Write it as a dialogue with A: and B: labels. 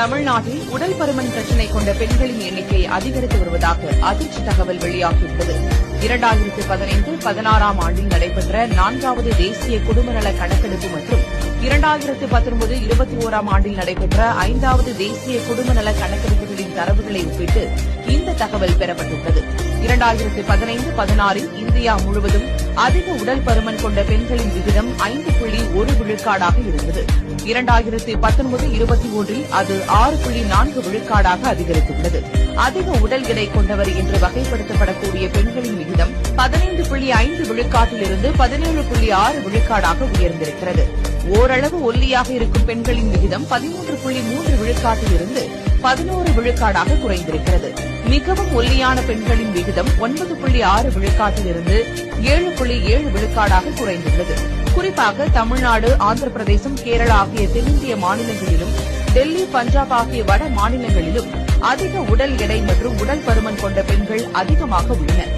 A: தமிழ்நாட்டில் உடல் பருமன் பிரச்சினை கொண்ட பெண்களின் எண்ணிக்கை அதிகரித்து வருவதாக அதிர்ச்சி தகவல் வெளியாகியுள்ளது. இரண்டாயிரத்து பதினைந்து பதினாறாம் ஆண்டில் நடைபெற்ற நான்காவது தேசிய குடும்பநல கணக்கெடுப்பு மற்றும் இரண்டாயிரத்து பத்தொன்பது இருபத்தி ஓராம் ஆண்டில் நடைபெற்ற ஐந்தாவது தேசிய குடும்பநல கணக்கெடுப்புகளின் தரவுகளை ஒப்பிட்டு இந்த தகவல் பெறப்பட்டுள்ளது. இரண்டாயிரத்து பதினைந்து பதினாறில் இந்தியா முழுவதும் அதிக உடல் பருமன் கொண்ட பெண்களின் விகிதம் ஐந்து புள்ளி ஒரு விழுக்காடாக இருந்தது. இரண்டாயிரத்தி பத்தொன்பது இருபத்தி ஒன்றில் அது ஆறு புள்ளி நான்கு விழுக்காடாக அதிகரித்துள்ளது. அதிக உடல் எடை கொண்டவர் என்று வகைப்படுத்தப்படக்கூடிய பெண்களின் விகிதம் பதினைந்து புள்ளி ஐந்து விழுக்காட்டிலிருந்து பதினேழு புள்ளி ஆறு விழுக்காடாக உயர்ந்திருக்கிறது. ஓரளவு ஒல்லியாக இருக்கும் பெண்களின் விகிதம் பதிமூன்று புள்ளி மூன்று விழுக்காட்டிலிருந்து பதினோரு விழுக்காடாக குறைந்திருக்கிறது. மிகவும் ஒல்லியான பெண்களின் விகிதம் ஒன்பது புள்ளி ஆறு விழுக்காட்டிலிருந்து ஏழு புள்ளி ஏழு விழுக்காடாக குறைந்துள்ளது. குறிப்பாக தமிழ்நாடு ஆந்திர பிரதேசம் கேரளா ஆகிய தென்னிந்திய மாநிலங்களிலும் டெல்லி பஞ்சாப் ஆகிய வட மாநிலங்களிலும் அதிக உடல் எடை மற்றும் உடல் பருமன் கொண்ட பெண்கள் அதிகமாக உள்ளனர்.